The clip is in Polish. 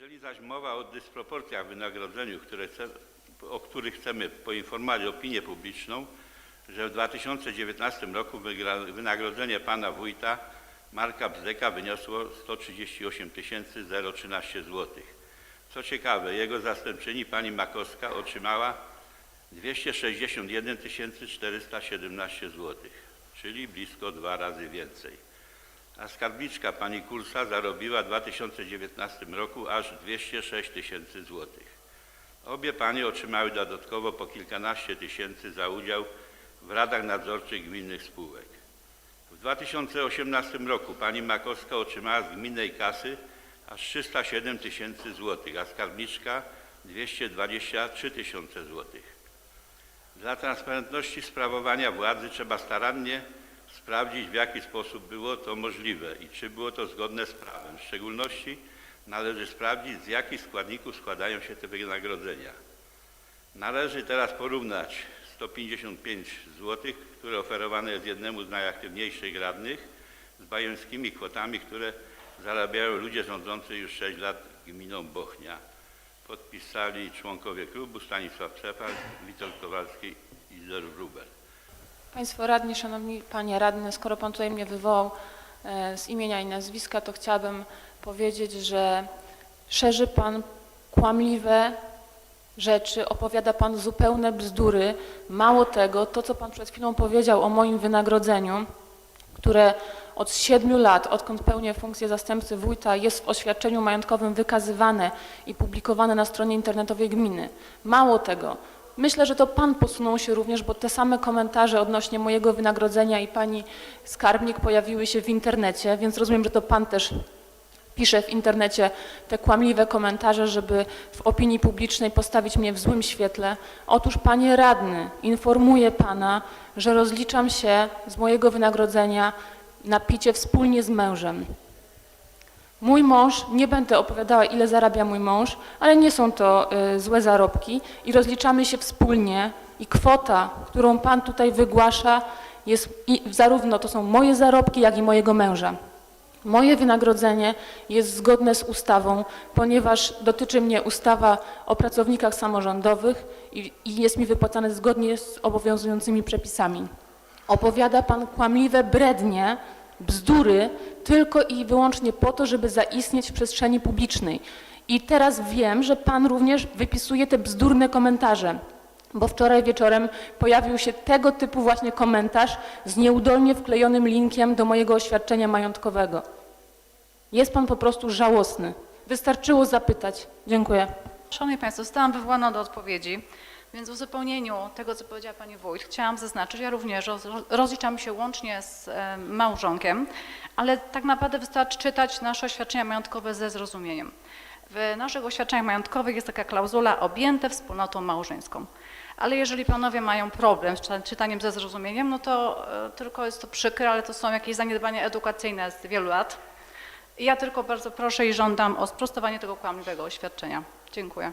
Jeżeli zaś mowa o dysproporcjach w wynagrodzeniu, które o których chcemy poinformować opinię publiczną, że w 2019 roku wynagrodzenie pana wójta Marka Bzdeka wyniosło 138 013 zł. Co ciekawe, jego zastępczyni pani Makowska otrzymała 261 417 zł, czyli blisko dwa razy więcej. A skarbniczka pani Kursa zarobiła w 2019 roku aż 206 tysięcy złotych. Obie panie otrzymały dodatkowo po kilkanaście tysięcy za udział w radach nadzorczych gminnych spółek. W 2018 roku pani Makowska otrzymała z gminnej kasy aż 307 tysięcy złotych, a skarbniczka 223 tysiące złotych. Dla transparentności sprawowania władzy trzeba starannie sprawdzić, w jaki sposób było to możliwe i czy było to zgodne z prawem. W szczególności należy sprawdzić, z jakich składników składają się te wynagrodzenia. Należy teraz porównać 155 zł, które oferowane jest jednemu z najaktywniejszych radnych, z bajońskimi kwotami, które zarabiają ludzie rządzący już 6 lat gminą Bochnia. Podpisali członkowie klubu Stanisław Przepal, Witold Kowalski i Zer Wróbel. Państwo radni, szanowni panie radny, skoro pan tutaj mnie wywołał e, z imienia i nazwiska, to chciałabym powiedzieć, że szerzy pan kłamliwe rzeczy, opowiada pan zupełne bzdury. Mało tego, to co pan przed chwilą powiedział o moim wynagrodzeniu, które od siedmiu lat, odkąd pełnię funkcję zastępcy wójta, jest w oświadczeniu majątkowym wykazywane i publikowane na stronie internetowej gminy. Mało tego, myślę, że to pan posunął się również, bo te same komentarze odnośnie mojego wynagrodzenia i pani skarbnik pojawiły się w internecie, więc rozumiem, że to pan też pisze w internecie te kłamliwe komentarze, żeby w opinii publicznej postawić mnie w złym świetle. Otóż, panie radny, informuję pana, że rozliczam się z mojego wynagrodzenia na picie wspólnie z mężem. Mój mąż, nie będę opowiadała, ile zarabia mój mąż, ale nie są to y, złe zarobki i rozliczamy się wspólnie i kwota, którą pan tutaj wygłasza, jest i zarówno to są moje zarobki, jak i mojego męża. Moje wynagrodzenie jest zgodne z ustawą, ponieważ dotyczy mnie ustawa o pracownikach samorządowych i, i jest mi wypłacane zgodnie z obowiązującymi przepisami. Opowiada pan kłamliwe brednie, bzdury, tylko i wyłącznie po to, żeby zaistnieć w przestrzeni publicznej. I teraz wiem, że pan również wypisuje te bzdurne komentarze. Bo wczoraj wieczorem pojawił się tego typu właśnie komentarz z nieudolnie wklejonym linkiem do mojego oświadczenia majątkowego. Jest pan po prostu żałosny. Wystarczyło zapytać. Dziękuję. Szanowni Państwo, zostałam wywołana do odpowiedzi, więc w uzupełnieniu tego, co powiedziała Pani Wójt, chciałam zaznaczyć, ja również roz, rozliczam się łącznie z e, małżonkiem, ale tak naprawdę wystarczy czytać nasze oświadczenia majątkowe ze zrozumieniem. W naszych oświadczeniach majątkowych jest taka klauzula objęte wspólnotą małżeńską. Ale jeżeli panowie mają problem z czyta- czytaniem ze zrozumieniem, no to e, tylko jest to przykre, ale to są jakieś zaniedbania edukacyjne z wielu lat. Ja tylko bardzo proszę i żądam o sprostowanie tego kłamliwego oświadczenia. Dziękuję.